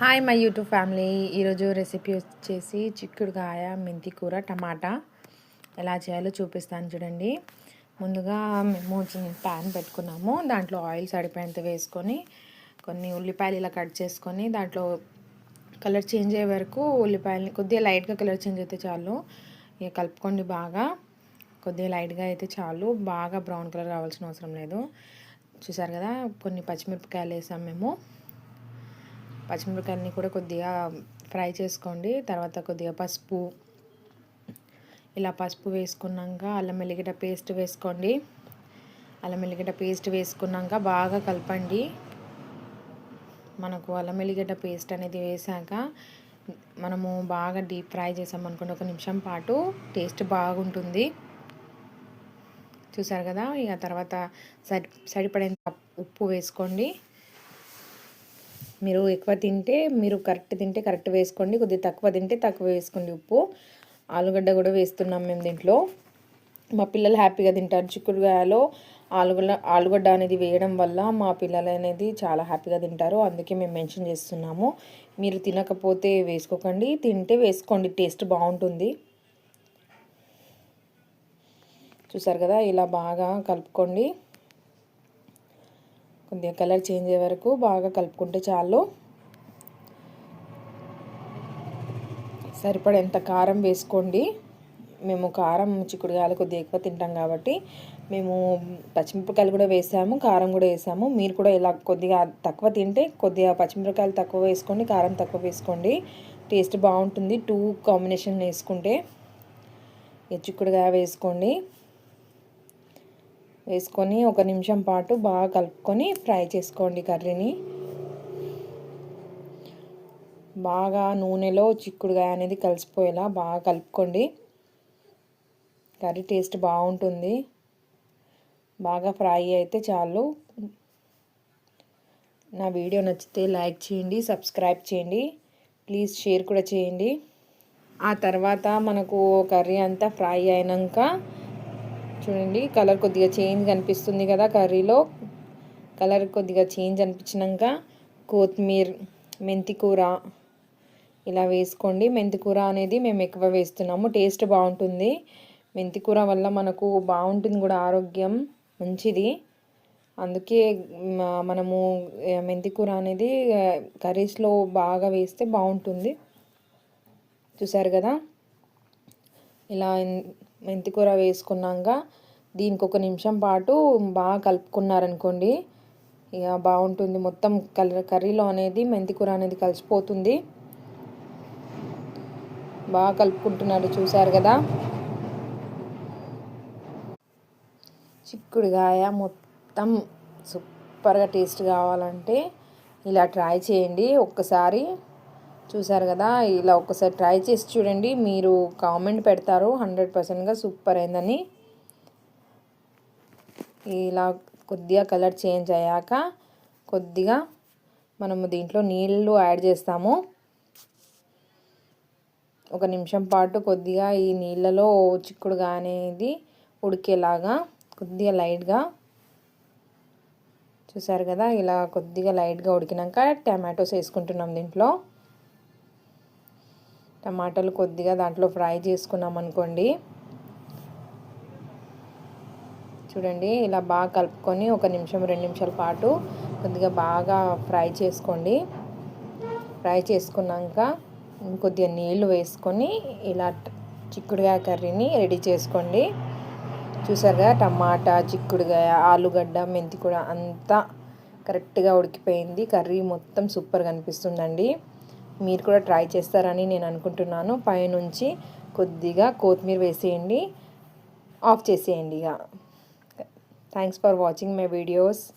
Hi my YouTube family ఈరోజు recipe వచ్చేసి చిక్కుడుకాయ మెంతి కూర టమాటా. ఎలా చేయాలో చూపిస్తాను చూడండి. ముందుగా మేము ప్యాన్ పెట్టుకున్నాము. దాంట్లో ఆయిల్ సరిపోయేంత వేసుకొని కొన్ని ఉల్లిపాయలు ఇలా కట్ చేసుకొని దాంట్లో కలర్ చేంజ్ అయ్యే వరకు ఉల్లిపాయలని కొద్దిగా లైట్గా కలర్ చేంజ్ అయితే చాలు. ఇక కలుపుకోండి బాగా. కొద్దిగా లైట్గా అయితే చాలు. బాగా బ్రౌన్ కలర్ కావాల్సిన అవసరం లేదు. చూసారు కదా కొన్ని పచ్చిమిరపకాయలు వేసాం మేము. పచ్చిమిరపకాయలని కూడా కొద్దిగా ఫ్రై చేసుకోండి. తర్వాత కొద్దిగా పసుపు ఇలా పసుపు వేసుకున్నాక అల్లం వెల్లిగడ్డ పేస్ట్ వేసుకోండి. అల్లం వెల్లిగడ్డ పేస్ట్ వేసుకున్నాక బాగా కలపండి. మనకు అల్లం వెల్లిగడ్డ పేస్ట్ అనేది వేసాక మనము బాగా డీప్ ఫ్రై చేసామనుకోండి ఒక నిమిషం పాటు టేస్ట్ బాగుంటుంది. చూసారు కదా? ఇక తర్వాత సరి సరిపడేంత ఉప్పు వేసుకోండి. మీరు ఎక్కువ తింటే మీరు కరెక్ట్ తింటే కరెక్ట్ వేసుకోండి కొద్దిగా తక్కువ తింటే తక్కువ వేసుకోండి ఉప్పు. ఆలుగడ్డ కూడా వేస్తున్నాం మేము దీంట్లో. మా పిల్లలు హ్యాపీగా తింటారు. చిక్కుడుగాయలో ఆలుగడ్డ ఆలుగడ్డ అనేది వేయడం వల్ల మా పిల్లలు అనేది చాలా హ్యాపీగా తింటారు. అందుకే మేము మెన్షన్ చేస్తున్నాము. మీరు తినకపోతే వేసుకోకండి తింటే వేసుకోండి. టేస్ట్ బాగుంటుంది. చూసారు కదా ఇలా బాగా కలుపుకోండి. కొద్దిగా కలర్ చేంజ్ అయ్యే వరకు బాగా కలుపుకుంటే చాలు. సరిపడేంత కారం వేసుకోండి. మేము కారం చిక్కుడుగాయలు కొద్దిగా ఎక్కువ తింటాం కాబట్టి మేము పచ్చిమిరపకాయలు కూడా వేసాము కారం కూడా వేసాము. మీరు కూడా ఇలా కొద్దిగా తక్కువ తింటే కొద్దిగా పచ్చిమిరపకాయలు తక్కువ వేసుకోండి కారం తక్కువ వేసుకోండి. టేస్ట్ బాగుంటుంది. టూ కాంబినేషన్ వేసుకుంటే. చిక్కుడుగాయ వేసుకోండి. వేసుకొని ఒక నిమిషం పాటు బాగా కలుపుకొని ఫ్రై చేసుకోండి కర్రీని. బాగా నూనెలో చిక్కుడుగాయ అనేది కలిసిపోయేలా బాగా కలుపుకోండి. కర్రీ టేస్ట్ బాగుంటుంది. బాగా ఫ్రై అయితే చాలు. నా వీడియో నచ్చితే లైక్ చేయండి సబ్స్క్రైబ్ చేయండి ప్లీజ్ షేర్ కూడా చేయండి. ఆ తర్వాత మనకు కర్రీ అంతా ఫ్రై అయినాక చూడండి కలర్ కొద్దిగా చేంజ్ కనిపిస్తుంది కదా కర్రీలో. కలర్ కొద్దిగా చేంజ్ అనిపించినాక కొత్తిమీర మెంతి కూర ఇలా వేసుకోండి. మెంతి కూర అనేది మేము ఎక్కువ వేస్తున్నాము. టేస్ట్ బాగుంటుంది. మెంతి కూర వల్ల మనకు బాగుంటుంది కూడా ఆరోగ్యం. మంచిది. అందుకే మనము మెంతి కూర అనేది కర్రీస్లో బాగా వేస్తే బాగుంటుంది. చూసారు కదా? ఇలా మెంతి కూర వేసుకున్నాక దీనికి ఒక నిమిషం పాటు బాగా కలుపుకున్నారనుకోండి ఇక బాగుంటుంది. మొత్తం కలర్ కర్రీలో అనేది మెంతి కూర అనేది కలిసిపోతుంది. బాగా కలుపుకుంటున్నాడు చూసారు కదా. చిక్కుడుగాయ మొత్తం సూపర్గా టేస్ట్ కావాలంటే ఇలా ట్రై చేయండి. ఒక్కసారి చూసారు కదా ఇలా ఒక్కసారి ట్రై చేసి చూడండి. మీరు కామెంట్ పెడతారు. హండ్రెడ్ పర్సెంట్గా సూపర్ అయిందని. ఇలా కొద్దిగా కలర్ చేంజ్ అయ్యాక కొద్దిగా మనము దీంట్లో నీళ్ళు యాడ్ చేస్తాము. ఒక నిమిషం పాటు కొద్దిగా ఈ నీళ్ళలో చిక్కుడుగా అనేది ఉడికేలాగా కొద్దిగా లైట్గా చూసారు కదా ఇలా కొద్దిగా లైట్గా ఉడికినాక టమాటోస్ వేసుకుంటున్నాం దీంట్లో. టమాటాలు కొద్దిగా దాంట్లో ఫ్రై చేసుకున్నాం అనుకోండి. చూడండి ఇలా బాగా కలుపుకొని ఒక నిమిషం రెండు నిమిషాల పాటు కొద్దిగా బాగా ఫ్రై చేసుకోండి. ఫ్రై చేసుకున్నాక కొద్దిగా నీళ్ళు వేసుకొని ఇలా చిక్కుడుగాయ కర్రీని రెడీ చేసుకోండి. చూసారుగా టమాటా చిక్కుడుగాయ ఆలుగడ్డ మెంతి కూడా అంతా కరెక్ట్గా ఉడికిపోయింది. కర్రీ మొత్తం సూపర్గా అనిపిస్తుందండి. మీరు కూడా ట్రై చేస్తారని నేను అనుకుంటున్నాను. పైనుంచి కొద్దిగా కొత్తిమీర వేసేయండి. ఆఫ్ చేసేయండి ఇక. Thanks for watching my videos